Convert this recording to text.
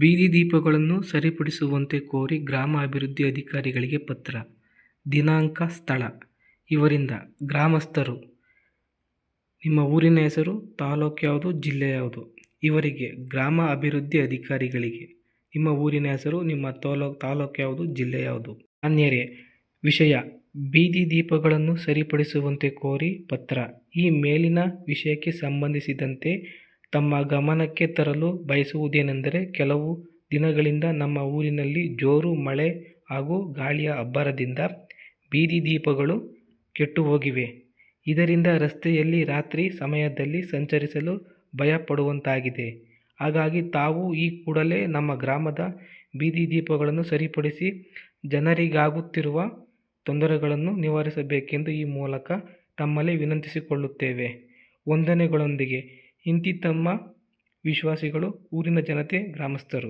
ಬೀದಿ ದೀಪಗಳನ್ನು ಸರಿಪಡಿಸುವಂತೆ ಕೋರಿ ಗ್ರಾಮ ಅಭಿವೃದ್ಧಿ ಅಧಿಕಾರಿಗಳಿಗೆ ಪತ್ರ. ದಿನಾಂಕ, ಸ್ಥಳ ಇವರಿಂದ ಗ್ರಾಮಸ್ಥರು ನಿಮ್ಮ ಊರಿನ ಹೆಸರು, ತಾಲೂಕು ಯಾವುದು, ಜಿಲ್ಲೆ ಯಾವುದು ಇವರಿಗೆ ಗ್ರಾಮ ಅಭಿವೃದ್ಧಿ ಅಧಿಕಾರಿಗಳಿಗೆ ನಿಮ್ಮ ಊರಿನ ಹೆಸರು, ನಿಮ್ಮ ತಾಲೂಕು ಯಾವುದು, ಜಿಲ್ಲೆ ಯಾವುದು. ಮಾನ್ಯರೇ, ವಿಷಯ ಬೀದಿ ದೀಪಗಳನ್ನು ಸರಿಪಡಿಸುವಂತೆ ಕೋರಿ ಪತ್ರ. ಈ ಮೇಲಿನ ವಿಷಯಕ್ಕೆ ಸಂಬಂಧಿಸಿದಂತೆ ತಮ್ಮ ಗಮನಕ್ಕೆ ತರಲು ಬಯಸುವುದೇನೆಂದರೆ, ಕೆಲವು ದಿನಗಳಿಂದ ನಮ್ಮ ಊರಿನಲ್ಲಿ ಜೋರು ಮಳೆ ಹಾಗೂ ಗಾಳಿಯ ಅಬ್ಬರದಿಂದ ಬೀದಿ ದೀಪಗಳು ಕೆಟ್ಟು ಹೋಗಿವೆ ಇದರಿಂದ ರಸ್ತೆಯಲ್ಲಿ ರಾತ್ರಿ ಸಮಯದಲ್ಲಿ ಸಂಚರಿಸಲು ಭಯಪಡುವಂತಾಗಿದೆ. ಹಾಗಾಗಿ ತಾವು ಈ ಕೂಡಲೇ ನಮ್ಮ ಗ್ರಾಮದ ಬೀದಿ ದೀಪಗಳನ್ನು ಸರಿಪಡಿಸಿ ಜನರಿಗಾಗುತ್ತಿರುವ ತೊಂದರೆಗಳನ್ನು ನಿವಾರಿಸಬೇಕೆಂದು ಈ ಮೂಲಕ ತಮ್ಮಲ್ಲಿ ವಿನಂತಿಸಿಕೊಳ್ಳುತ್ತೇವೆ. ವಂದನೆಗಳೊಂದಿಗೆ ಇಂತಿ ತಮ್ಮ ವಿಶ್ವಾಸಿಗಳು, ಊರಿನ ಜನತೆ, ಗ್ರಾಮಸ್ಥರು.